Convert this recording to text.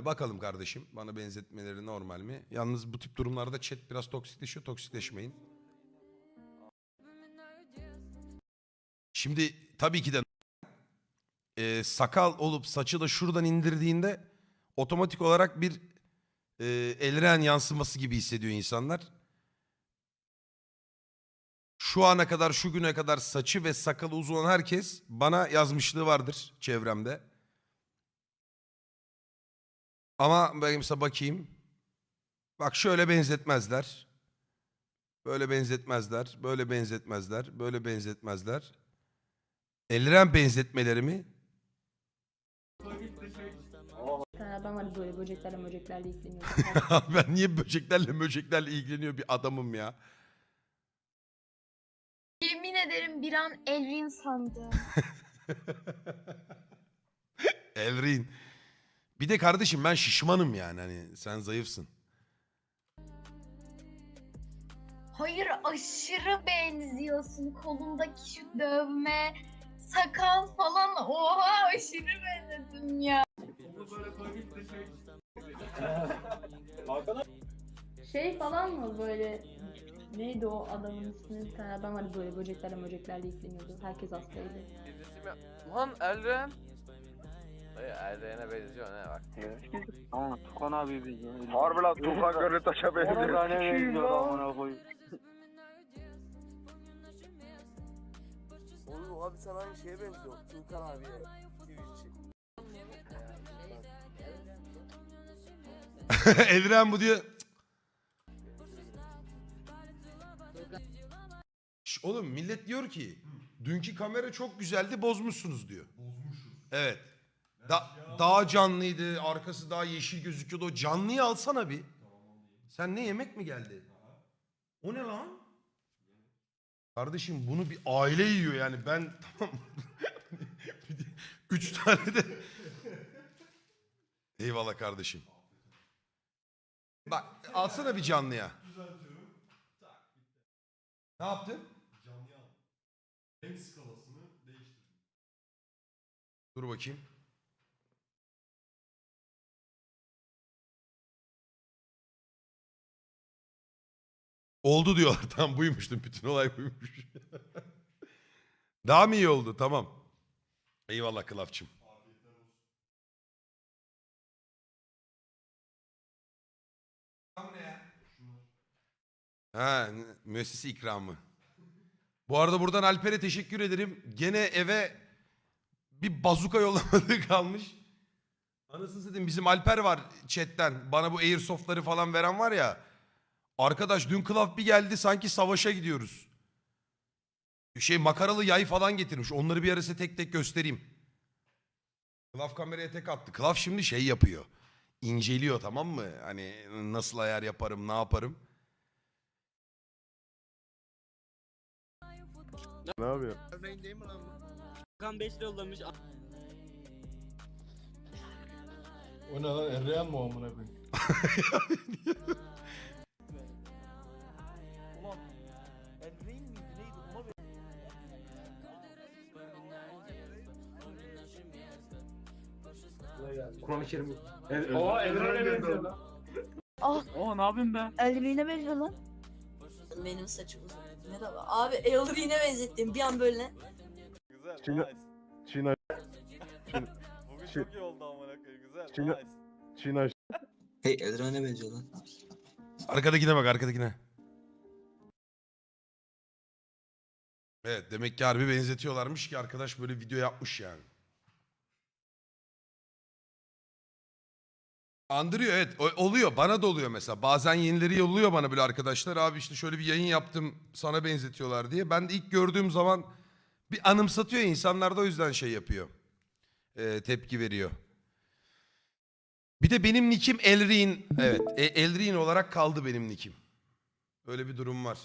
mi? Bakalım kardeşim. Bana benzetmeleri normal mi? Yalnız bu tip durumlarda chat biraz toksikleşiyor. Toksikleşmeyin. Şimdi tabii ki de e, sakal olup saçı da şuradan indirdiğinde otomatik olarak bir e, elren yansıması gibi hissediyor insanlar. Şu ana kadar şu güne kadar saçı ve sakalı uzun herkes bana yazmışlığı vardır çevremde. Ama ben mesela bakayım. Bak şöyle benzetmezler. Böyle benzetmezler. Böyle benzetmezler. Böyle benzetmezler. Elren benzetmeleri mi? Bir tane adam var böyle böceklerle böceklerle ilgileniyor. ben niye böceklerle böceklerle ilgileniyor bir adamım ya. Yemin ederim bir an Elvin sandım. Elrin. Bir de kardeşim ben şişmanım yani hani sen zayıfsın. Hayır aşırı benziyorsun. Kolundaki şu dövme, sakal falan. Oha aşırı benzedim ya. şey falan mı böyle neydi o adamın ismi? Bir tane adam var böyle böceklerle böceklerle ilgileniyordu. Herkes hastaydı. Lan Elren. Elren'e benziyor ne bak. Ama Tukan abi benziyor. Harbi lan Tufan Gönlü Taş'a benziyor. Orada ne benziyor amına koyayım. Oğlum abi sen aynı şeye benziyor. Tuğkan abiye. Twitch'i. Bu diyor. Şş, oğlum millet diyor ki dünkü kamera çok güzeldi bozmuşsunuz diyor. Bozmuşuz. Evet. Da daha canlıydı arkası daha yeşil gözüküyordu o canlıyı alsana bir. Sen ne yemek mi geldi? O ne lan? Kardeşim bunu bir aile yiyor yani ben tamam. Üç tane de. Eyvallah kardeşim. Bak alsana bir canlıya. Ne yaptın? Canlı al. Renk skalasını değiştirdim. Dur bakayım. Oldu diyorlar. Tamam buymuştum. Bütün olay buymuş. Daha mı iyi oldu? Tamam. Eyvallah Kılafçım. Ha, müessese ikramı. Bu arada buradan Alper'e teşekkür ederim. Gene eve bir bazuka yollamadığı kalmış. Anasını satayım bizim Alper var chatten. Bana bu airsoftları falan veren var ya. Arkadaş dün Klaf bir geldi sanki savaşa gidiyoruz. Şey makaralı yay falan getirmiş. Onları bir ara size tek tek göstereyim. Klaf kameraya tek attı. Klaf şimdi şey yapıyor. İnceliyor tamam mı? Hani nasıl ayar yaparım, ne yaparım. Ne yapıyor? Kan 5 yollamış. O ne lan? Erreyan mı o amına koyayım? Kur'an-ı Kerim. Oha Emre'ne benziyor lan. Oo ne yapayım ben? Elri'ne benziyor lan. Benim saçım uzun. Merhaba. Abi Elri'ne benzettim bir an böyle. Güzel. Çin- nice. Çin Bugün Çin- çok iyi oldu amına koyayım. Güzel. Çin- nice. Çin aç. Hey Elren'e benziyor lan. Arkadakine bak arkadakine. Evet demek ki harbi benzetiyorlarmış ki arkadaş böyle video yapmış yani. Andırıyor evet o- oluyor bana da oluyor mesela bazen yenileri yolluyor bana böyle arkadaşlar abi işte şöyle bir yayın yaptım sana benzetiyorlar diye. Ben de ilk gördüğüm zaman bir anımsatıyor insanlar da o yüzden şey yapıyor Ee, tepki veriyor. Bir de benim nickim Elrin evet e, Elrin olarak kaldı benim nickim. Öyle bir durum var.